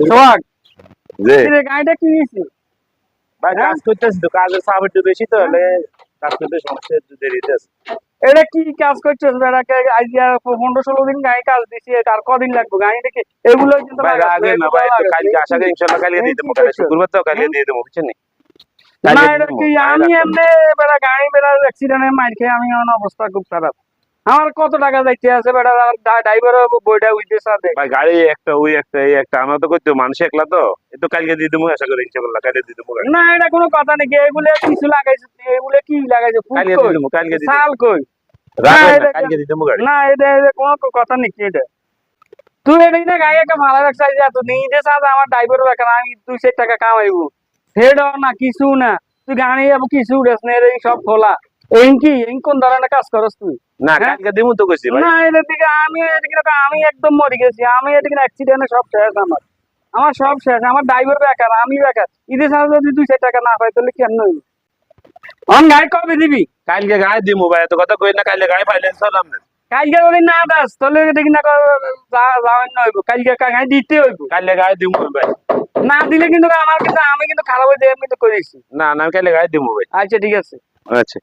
সোহাগ যে কিরে গাড়িটা কি নিয়েছি ভাই কাজ করতেছি তো কাজের চাপ একটু বেশি তো হলে কাজ করতে সমস্যা একটু দেরিতে আছে। এটা কি কাজ করছিস বেড়াকে আইডিয়া পনেরো ষোলো দিন গাড়ি কাজ দিছি আর কদিন লাগবে? গাড়িটা কি এগুলো কিন্তু ভাই আগে না ভাই তো কালকে আশা করি ইনশাআল্লাহ কালকে দিয়ে দেবো কালকে শুক্রবার তো কালকে দিয়ে দেবো বুঝছেন না? এটা কি আমি এমনি বেড়া গাড়ি বেড়া অ্যাক্সিডেন্টে মার খেয়ে আমি অবস্থা খুব খারাপ। আমার কত টাকা যাইতে আছে বেড়া ড্রাইভার বইটা উইতে সাথে ভাই গাড়ি একটা ওই একটা এই একটা। আমরা তো করতে মানুষ একলা তো। এ তো কালকে দিয়ে দেবো আশা করি ইনশাআল্লাহ কালকে দিয়ে দেবো না এটা কোনো কথা নাকি? এগুলো কিছু লাগাইছে এগুলো কি লাগাইছে? কালকে দিয়ে দেবো কালকে দিয়ে শাল কই? রাখেন না, কালকে দিয়ে দেবো গাড়ি। না এটা এটা কোনো কথা নাকি এটা? তুই এটা কিনা গাড়ি একটা ভালো রাখছিস যে তুই নিজে সাথে আমার ড্রাইভার বেকার আমি দুই টাকা কামাইবো। সেটা না কিছু না। তুই গাড়ি যাব কিছু উড়েস না সব খোলা। এই কি এই কোন ধরনের কাজ করস তুই? না হ্যাঁ? কালকে দেবো তো কইছি ভাই। না দিকে আমি এদিকে আমি একদম মরে গেছি। আমি এদিকে অ্যাক্সিডেন্টে সব শেষ আমার। আমার সব শেষ। আমার ড্রাইভার বেকার আমি বেকার। ঈদের সাথে যদি দুই টাকা না পাই তাহলে কেন আমার গাড়ি কবে দিবি? কালকে দিবো ভাই এত কথা কই না কালকে গাড়ি পাইলেন চলাম না। কালকে যদি না দাস তাহলে দেখি না যাওয়ার না হইব। কালকে গাড়ি দিতে হইব। কালকে গাড়ি দিবো ভাই। না দিলে কিন্তু আমার কিন্তু আমি কিন্তু খারাপ হয়ে যাই আমি কিন্তু করেছি না না আমি কালকে গাড়ি দিবো ভাই। আচ্ছা ঠিক আছে। আচ্ছা।